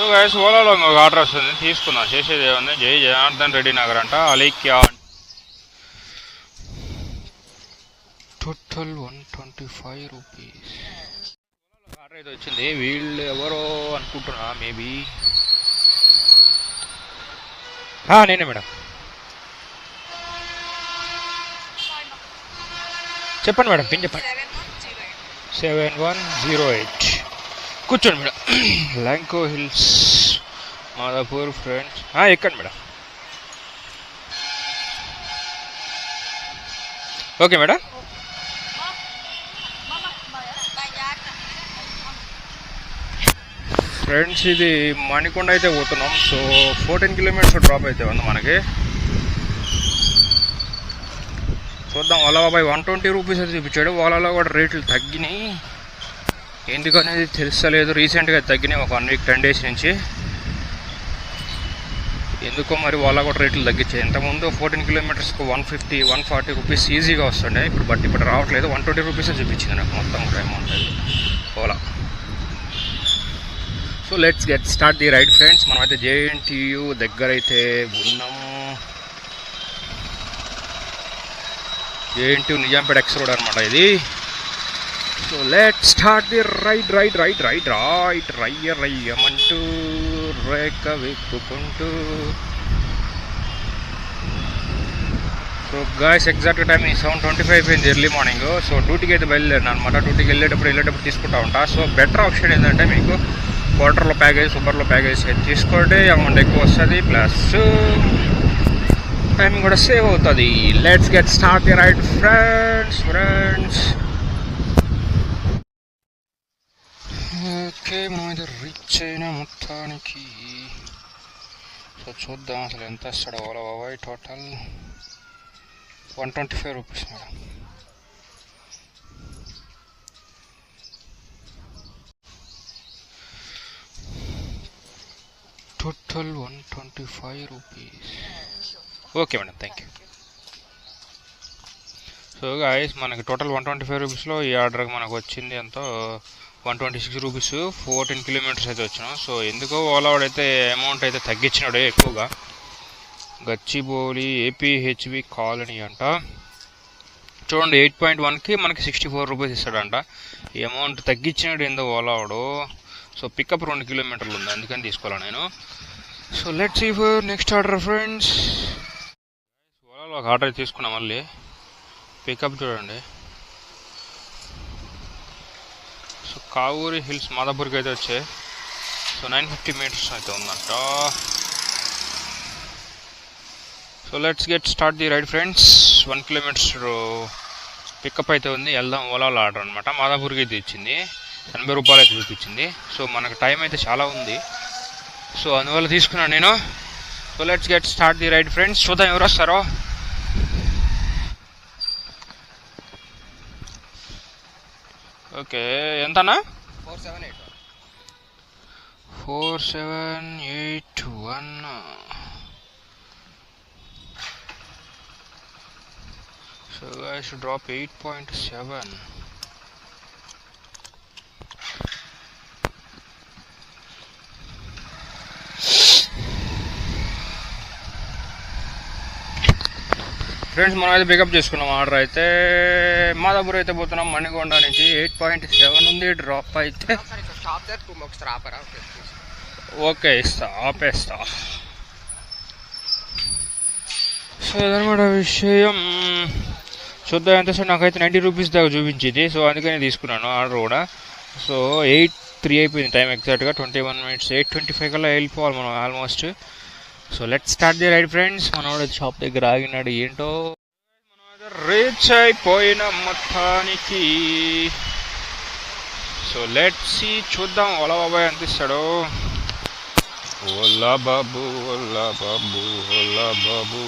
So guys ఓలాలో ఒక order వస్తుంది తీసుకుందాం చేసేది ఏముంది? జై జనార్దన్ రెడ్డి నగర్ అంట. అలీక్యా total one twenty five rupees. Order అయితే వచ్చింది వీళ్ళు ఎవరో అనుకుంటున్నా మేబీ. నేనే మేడం. చెప్పండి మేడం పిన్ చెప్పండి. Seven one zero eight. కూర్చోండి madam. Lanco hills Madhapur friends. ఎక్కండి మేడం. Okay madam. ఫ్రెండ్స్ ఇది మణికొండ అయితే పోతున్నాం. సో ఫోర్టీన్ కిలోమీటర్స్ డ్రాప్ అయితే ఉంది మనకి. చూద్దాం. ఓలా బాబాయ్ వన్ ట్వంటీ రూపీస్ అయితే చూపించాడు. ఓలాలో కూడా రేట్లు తగ్గినాయి. ఎందుకనేది తెలుస్తలేదు. రీసెంట్గా తగ్గినాయి ఒక వన్ వీక్ టెన్ డేస్ నుంచి. ఎందుకో మరి వాళ్ళ కూడా రేట్లు తగ్గించాయి. ఇంతకుముందు fourteen కిలోమీటర్స్కి one fifty one forty rupees ఈజీగా వస్తుండే. ఇప్పుడు బట్ ఇప్పుడు రావట్లేదు. వన్ ట్వంటీ రూపీసే చూపించింది నాకు. మొత్తం కూడా amount Ola so let's get start the ride friends మనమైతే జేఎన్టీయూ దగ్గర అయితే ఉన్నాము జేఎన్టీయూ నిజాంపేట ఎక్స్ రోడ్ అనమాట ఇది. So let start the ride ride ride ride right రయ్య రయ్యమంటూ రేఖ వెక్కుకుంటూ సో గాయస్ ఎగ్జాక్ట్ టైం ఈ సెవెన్ ట్వంటీ ఫైవ్ అయిపోయింది ఎర్లీ మార్నింగ్ సో డ్యూటీకి అయితే బయలుదేరిన అనమాట డ్యూటీకి వెళ్ళేటప్పుడు వెళ్ళేటప్పుడు తీసుకుంటా ఉంటా. సో బెటర్ ఆప్షన్ ఏంటంటే మీకు క్వార్టర్లో ప్యాకేజ్ సూపర్లో ప్యాకేజ్ తీసుకోండి. అమౌంట్ ఎక్కువ వస్తుంది ప్లస్ టైం కూడా సేవ్ అవుతుంది. Let's get start the ride friends friends okay మనమైతే రీచ్ అయిన మొత్తానికి. సో చూద్దాం అసలు ఎంత వస్తాడో. ఓలా బాబాయ్ total one twenty five rupees madam. Total one twenty five rupees okay madam thank you so guys మనకి టోటల్ వన్ ట్వంటీ ఫైవ్ రూపీస్లో ఈ ఆర్డర్కి మనకు వచ్చింది ఎంతో one twenty six rupees fourteen kilometres అయితే వచ్చినాం. సో ఎందుకో ఓలా వాడైతే అమౌంట్ అయితే తగ్గించినాడు ఎక్కువగా. గచ్చిబౌలి ఏపీహెచ్బి కాలనీ అంట. చూడండి ఎయిట్ పాయింట్ వన్కి మనకి సిక్స్టీ ఫోర్ రూపీస్ ఇస్తాడంట. ఈ అమౌంట్ తగ్గించినాడు ఏందో ఓలా వాడు సో పికప్ రెండు కిలోమీటర్లు ఉంది అందుకని తీసుకోవాలి నేను. So let see for next order friends ఓలాలో ఒక ఆర్డర్ తీసుకున్నాం మళ్ళీ. పికప్ చూడండి సో కావూరి హిల్స్ మాదాపూర్కి అయితే వచ్చాయి. సో నైన్ ఫిఫ్టీ మీటర్స్ అయితే ఉందంట. So let's get start the ride friends. One kilometres pickup అయితే ఉంది. వెళ్దాం ఓలాలో ఆర్డర్ అనమాట మాదాపూర్కి అయితే ఇచ్చింది. ఎనభై రూపాయలు అయితే చూపించింది. సో మనకు టైం అయితే చాలా ఉంది. సో అందువల్ల తీసుకున్నాను నేను. So let's get start the ride friends. చూద్దాం ఎవరు వస్తారో. Okay, what is 4781 So I should drop 8.7 friends మనం అయితే పికప్ చేసుకున్నాం. ఆర్డర్ అయితే మాదాపూర్ అయితే పోతున్నాం. మణికొండ నుంచి ఎయిట్ పాయింట్ సెవెన్ ఉంది. డ్రాప్ అయితే ఓకే ఇస్తా. ఆపేస్తా. సో ఇదనమాట విషయం. చూద్దాం ఎంత సార్ నాకైతే నైంటీ రూపీస్ దాకా చూపించింది. సో అందుకనే తీసుకున్నాను ఆర్డర్ కూడా. సో ఎయిట్ త్రీ అయిపోయింది టైం ఎగ్జాక్ట్గా twenty one minutes eight twenty five కల్లా వెళ్ళిపోవాలి మనం almost so let start the ride friends మనోడు షాప్ దగ్గర ఆగినాడు. ఏంటో? రీచ్ అయిపోయిన మొత్తానికి సో లెట్ సి చూద్దాం. ఓలా బాబాయ్ అనిపిస్తాడు? ఓలా బాబు ఓలా బాబు ఓలా బాబు.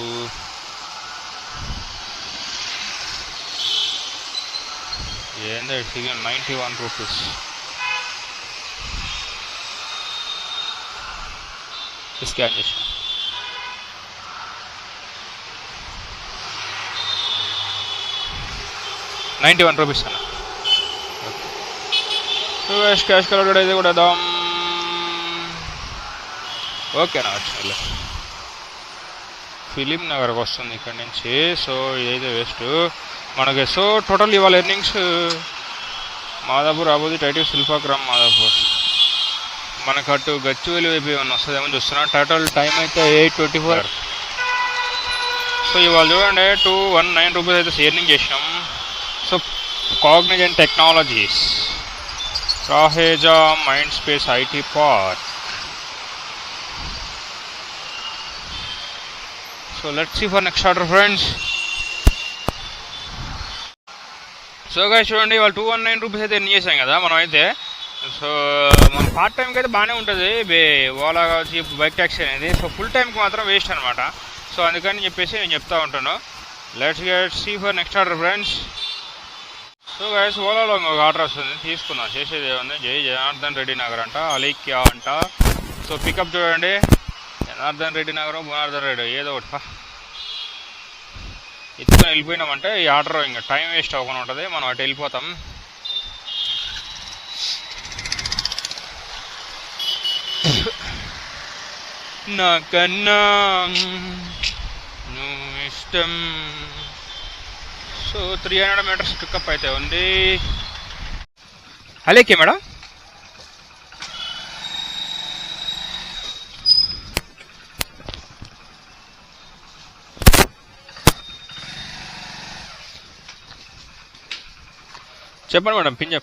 ఏందో figure ninety one rupees scan చేసి. నైంటీ వన్ రూపీస్ అన్న. క్యాష్ క్యాష్ కలర్ అయితే కూడా దాం ఓకేనా వచ్చిన ఫిలిం నగర్కి వస్తుంది ఇక్కడ నుంచి. సో ఇదైతే వేస్ట్ మనకి సో టోటల్ ఇవాళ ఎర్నింగ్స్ మాదాపూర్ అబోది టైటిల్ శిల్పాగ్రామ్ మాదాపూర్. మనకు అటు గచ్చివెలి వైపు ఏమన్నా వస్తుందేమో చూస్తున్నా. టోటల్ టైం అయితే ఎయిట్ ట్వంటీ ఫోర్ సో ఇవాళ చూడండి టూ వన్ నైన్ రూపీస్ అయితే షేరింగ్ చేసినాం. Cognizant technologies Raheja Mindspace IT park so let's see for next order friends so గా చూడండి వాళ్ళు టూ వన్ నైన్ రూపీస్ అయితే ఎన్ని చేసాం కదా మనం అయితే సో మన పార్ట్ టైంకి అయితే బాగానే ఉంటుంది. బే ఓలా కావచ్చు బైక్ ట్యాక్సీ అనేది. సో ఫుల్ టైంకి మాత్రం వేస్ట్ అనమాట సో అందుకని చెప్పేసి నేను చెప్తా ఉంటాను let's get see for next order friends so guys ఓలాలో ఒక ఆర్డర్ వస్తుంది. తీసుకుందాం చేసేది ఏముంది? జై జనార్దన్ రెడ్డి నగర్ అంట అలీక్యా అంట. సో పికప్ చూడండి. జనార్దన్ రెడ్డి నగర్ జనార్దన్ రెడ్డి ఏదో ఒకటి. ఇతను వెళ్ళిపోయినామంటే ఈ ఆర్డర్ ఇంకా టైం వేస్ట్ అవ్వకుండా ఉంటుంది. మనం అటు వెళ్ళిపోతాం. నాకన్నా నువ్వు ఇష్టం. So three hundred metres pickup అయితే ఉంది. అలేకే మేడం? చెప్పండి మేడం పిన్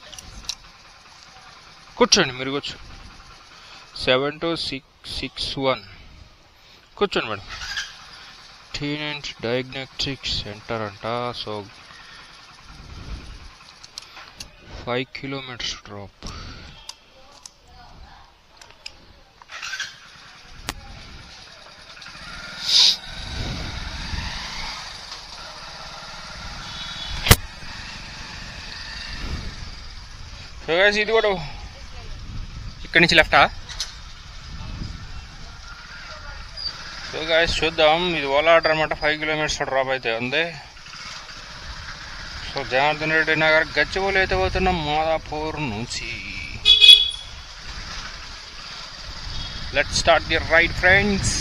కూర్చోండి మీరు కూర్చో seven two six six one కూర్చోండి మేడం. టీనెంట్ డయాగ్నోస్టిక్ సెంటర్ అంట. So five kilometres drop so ఇది కూడా ఇక్కడి నుంచి లెఫ్టా సో గాయస్ చూద్దాం. ఇది ఓలా ఆర్డర్ అనమాట ఫైవ్ కిలోమీటర్స్ డ్రాప్ అయితే ఉంది. సో జనార్దన్ రెడ్డి నగర్ గచ్చిబౌలి అయితే పోతున్నాం మాదాపూర్ నుంచి. Let start the ride friends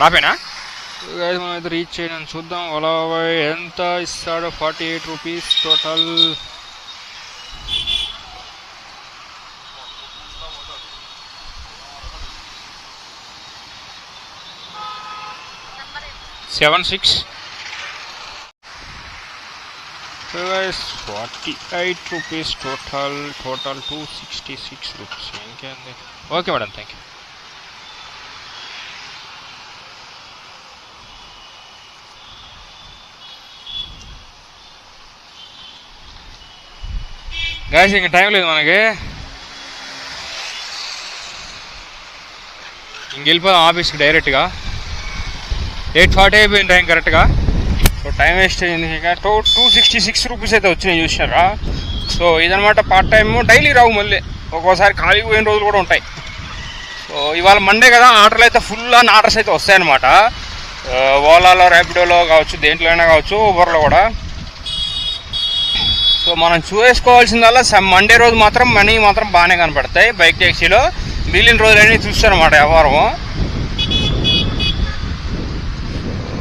నాపేనా? మనం అయితే రీచ్ చేయడం చూద్దాం. ఓలా ఎంత ఇస్తాడో forty eight rupees total seven six forty eight rupees total total two sixty six rupees ఇంకేంది okay madam thank you guys ఇంకా టైం లేదు మనకి ఇంక వెళ్ళిపోదాం ఆఫీస్కి డైరెక్ట్గా ఎయిట్ ఫార్టీ అయిపోయింది టైం కరెక్ట్గా సో టైం వేస్ట్ అయింది ఇక. Two two sixty six rupees అయితే వచ్చినాయి చూసినారా? సో ఇదనమాట పార్ట్ టైం డైలీ రావు మళ్ళీ. ఒక్కోసారి ఖాళీ పోయిన రోజులు కూడా ఉంటాయి. సో ఇవాళ మండే కదా ఆర్డర్లు అయితే ఫుల్ అని ఆర్డర్స్ అయితే వస్తాయన్నమాట. Uh, ఓలాలో ర్యాపిడోలో కావచ్చు దేంట్లో అయినా కావచ్చు ఊబర్లో కూడా. సో మనం చూసుకోవాల్సిందల్లా మండే రోజు మాత్రం మనీ మాత్రం బాగానే కనపడతాయి. బైక్ ట్యాక్సీలో మిగిలిన రోజులన్నీ చూస్తారన్నమాట వ్యవహారం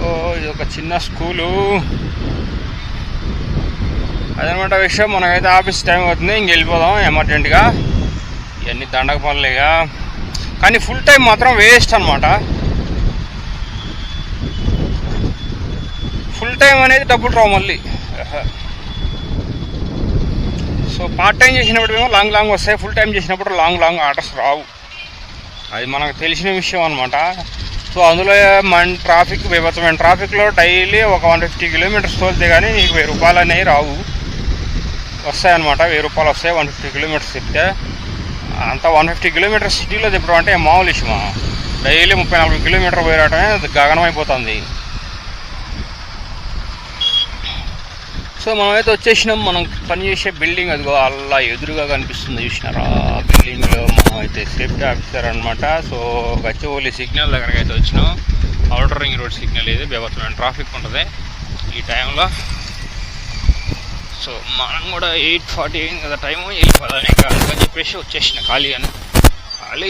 ఓ ఇది ఒక చిన్న స్కూలు. అదనమాట విషయం మనకైతే ఆఫీస్ టైం అవుతుంది ఇంక వెళ్ళిపోదాం ఎమర్జెంట్గా. ఇవన్నీ దండక పనులేగా. కానీ ఫుల్ టైం మాత్రం వేస్ట్ అనమాట ఫుల్ టైం అనేది డబ్బులు రావు మళ్ళీ. సో పార్ట్ టైం చేసినప్పుడు ఏమో లాంగ్ లాంగ్ వస్తాయి ఫుల్ టైం చేసినప్పుడు లాంగ్ లాంగ్ ఆర్డర్స్ రావు. అది మనకు తెలిసిన విషయం అనమాట సో అందులో మన ట్రాఫిక్ బీభత్సమైన ట్రాఫిక్లో డైలీ ఒక వన్ ఫిఫ్టీ కిలోమీటర్స్ తోలితే కానీ నీకు వెయ్యి రూపాయలు అనేవి రావు. వస్తాయన్నమాట వెయ్యి రూపాయలు వస్తాయి వన్ ఫిఫ్టీ కిలోమీటర్స్ తిప్పితే. అంత వన్ ఫిఫ్టీ కిలోమీటర్స్ సిటీలో తిప్పడం అంటే మామూలు ఇష్టమా డైలీ ముప్పై నలభై కిలోమీటర్ పోయి రావటమే గగనమైపోతుంది. సో మనమైతే వచ్చేసినాం మనం పనిచేసే బిల్డింగ్ అదిగో అలా ఎదురుగా కనిపిస్తుంది చూసినారా? ఆ బిల్డింగ్లో మనం అయితే సేఫ్టీ ఆఫీసర్ అనమాట సో గచ్చిబౌలి సిగ్నల్ దగ్గరకు అయితే వచ్చినాం. అవుటర్ రింగ్ రోడ్ సిగ్నల్ ఇది బీభత్సమైన ట్రాఫిక్ ఉంటుంది ఈ టైంలో సో మనం కూడా ఎయిట్ ఫార్టీ అయింది కదా టైము వెళ్ళిపోదాం ఇంకా అందుకని చెప్పేసి వచ్చేసిన ఖాళీ అని ఖాళీ